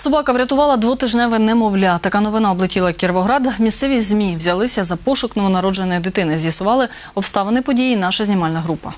Собака врятувала двотижневе немовля. Така новина облетіла Кіровоград. Місцеві ЗМІ взялися за пошук новонародженої дитини. З'ясували обставини події наша знімальна група.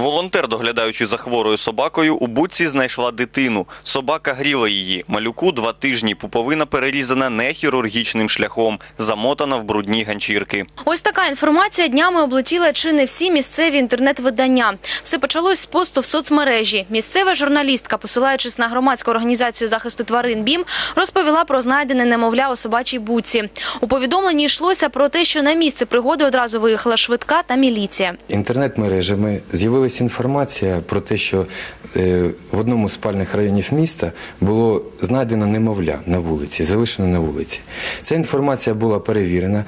Волонтер, доглядаючи за хворою собакою, у будці знайшла дитину. Собака гріла її. Малюку два тижні. Пуповина перерізана не хірургічним шляхом, замотана в брудні ганчірки. Ось така інформація днями облетіла чи не всі місцеві інтернет-видання. Все почалось з посту в соцмережі. Місцева журналістка, посилаючись на громадську організацію захисту тварин БІМ, розповіла про знайдене немовля у собачій буці. У повідомленні йшлося про те, що на місце пригоди одразу виїхала швидка та міліція. Інтернет-мережами з'явилася інформація про те, що е, в одному з спальних районів міста було знайдено немовля на вулиці, залишено на вулиці. Ця інформація була перевірена,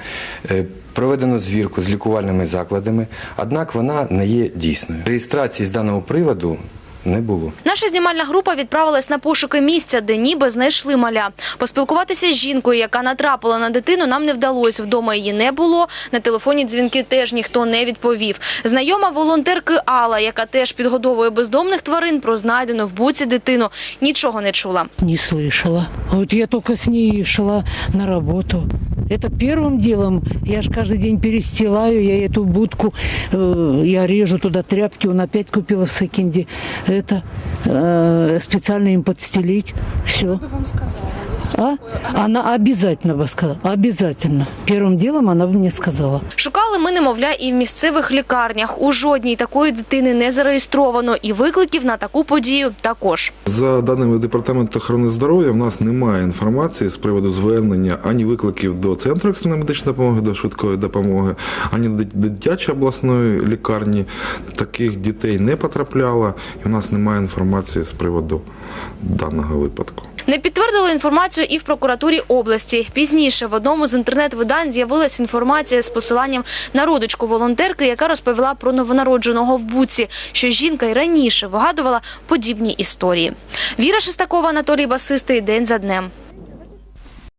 е, проведено звірку з лікувальними закладами, однак вона не є дійсною. Реєстрації з даного приводу не було. Наша знімальна група відправилась на пошуки місця, де ніби знайшли маля. Поспілкуватися з жінкою, яка натрапила на дитину, нам не вдалося. Вдома її не було. На телефоні дзвінки теж ніхто не відповів. Знайома волонтерки Алла, яка теж підгодовує бездомних тварин, про знайдену в буці дитину, нічого не чула. Не слышала. Вот я только с ней шла на работу. Это первым делом. Я же каждый день перестилаю, я эту будку, э, я режу туда тряпки, он опять купила в секинде. Это э, специально им подстелить. Все. бы вам сказала? А? Она обязательно бы сказала. Обязательно. Первым делом она бы мне сказала. Шукали ми немовля і в місцевих лікарнях. У жодній такої дитини не зареєстровано. І викликів на таку подію також. За даними департаменту охорони здоров'я, в нас немає інформації з приводу звернення ані викликів до центру екстреної медичної допомоги, до швидкої допомоги, ані до дитячої обласної лікарні. Таких дітей не потрапляло, і в нас немає інформації з приводу даного випадку. Не підтвердили інформацію і в прокуратурі області. Пізніше в одному з інтернет-видань з'явилася інформація з посиланням на родичку волонтерки, яка розповіла про новонародженого в буці, що жінка й раніше вигадувала подібні історії. Віра Шестакова, Анатолій Басистий. День за днем.